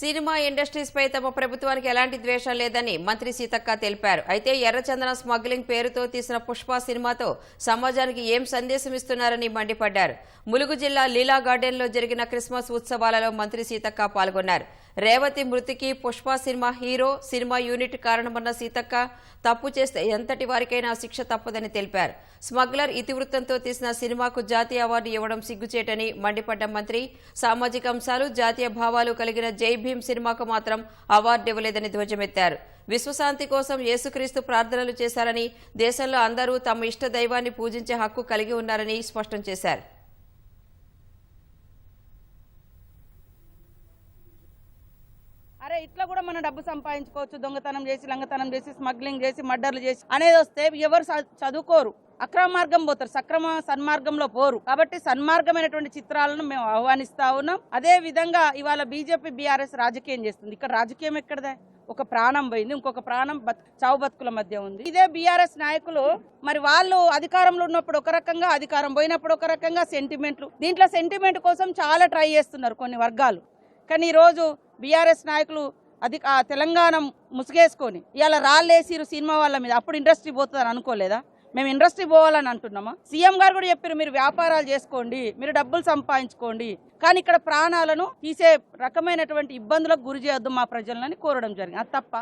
Cinema industries పై తమ ప్రభుత్వానికి ఎలాంటి ద్వేషం లేదని మంత్రి సీతక్క తెలిపారు. అయితే ఎర్రచందనం స్మగ్లింగ్ పేరుతో తీసిన పుష్ప సినిమాతో సమాజానికి ఏం సందేశం ఇస్తున్నారని మండిపడ్డారు. ములుగు జిల్లా లీలా గార్డెన్లో జరిగిన క్రిస్మస్ ఉత్సవాలలో మంత్రి సీతక్క పాల్గొన్నారు. రేవతి మృతికి Pushpa cinema hero cinema unit కారణమన్న Seethakka తప్పు చేస్తే ఎంతటి వారికైనా శిక్ష తప్పదని తెలిపారు. స్మగ్లర్ ఇతివృత్తంతో తీసిన సినిమాకు జాతీయ అవార్డు ఇవ్వడం సిగ్గుచేటని మండిపడ్డ మంత్రి సామాజిక అంశాలు జాతీయ భావాలు కలిగిన జై భీమ్ సినిమాకు మాత్రం అవార్డు ఇవ్వలేదని ధ్వజమెత్తారు. విశ్వశాంతి కోసం యేసుక్రీస్తు ప్రార్థనలు చేశారని దేశంలో అందరూ తమ ఇష్ట దైవాన్ని పూజించే హక్కు కలిగి ఉన్నారని స్పష్టం చేశారు. అరే ఇట్లా కూడా మనం డబ్బు సంపాదించుకోవచ్చు దొంగతనం చేసి లంగతనం చేసి స్మగ్లింగ్ చేసి మర్డర్లు చేసి అనేది వస్తే ఎవరు చ- చదువుకోరు. అక్రమ మార్గం పోతారు సక్రమ సన్మార్గంలో పోరు. కాబట్టి సన్మార్గమైనటువంటి చిత్రాలను మేము ఆహ్వానిస్తా ఉన్నాం. అదే విధంగా ఇవాళ బీజేపీ బీఆర్ఎస్ రాజకీయం చేస్తుంది. ఇక్కడ రాజకీయం ఎక్కడదే? ఒక ప్రాణం పోయింది ఇంకొక ప్రాణం చావు బతుకుల మధ్య ఉంది. ఇదే బీఆర్ఎస్ నాయకులు మరి వాళ్ళు అధికారంలో ఉన్నప్పుడు ఒక రకంగా అధికారం పోయినప్పుడు ఒక రకంగా సెంటిమెంట్లు దీంట్లో సెంటిమెంట్ కోసం చాలా ట్రై చేస్తున్నారు కొన్ని వర్గాలు. కానీ ఈరోజు బీఆర్ఎస్ నాయకులు అది ఆ తెలంగాణ ముసుగేసుకొని ఇవాళ రాళ్ళేసిరు సినిమా వాళ్ళ మీద. అప్పుడు ఇండస్ట్రీ పోతుందని అనుకోలేదా? మేము ఇండస్ట్రీ పోవాలని అంటున్నామా? సీఎం గారు కూడా చెప్పారు మీరు వ్యాపారాలు చేసుకోండి మీరు డబ్బులు సంపాదించుకోండి కానీ ఇక్కడ ప్రాణాలను తీసే రకమైనటువంటి ఇబ్బందులకు గురి చేయొద్దు మా ప్రజలని కోరడం జరిగింది. అది తప్ప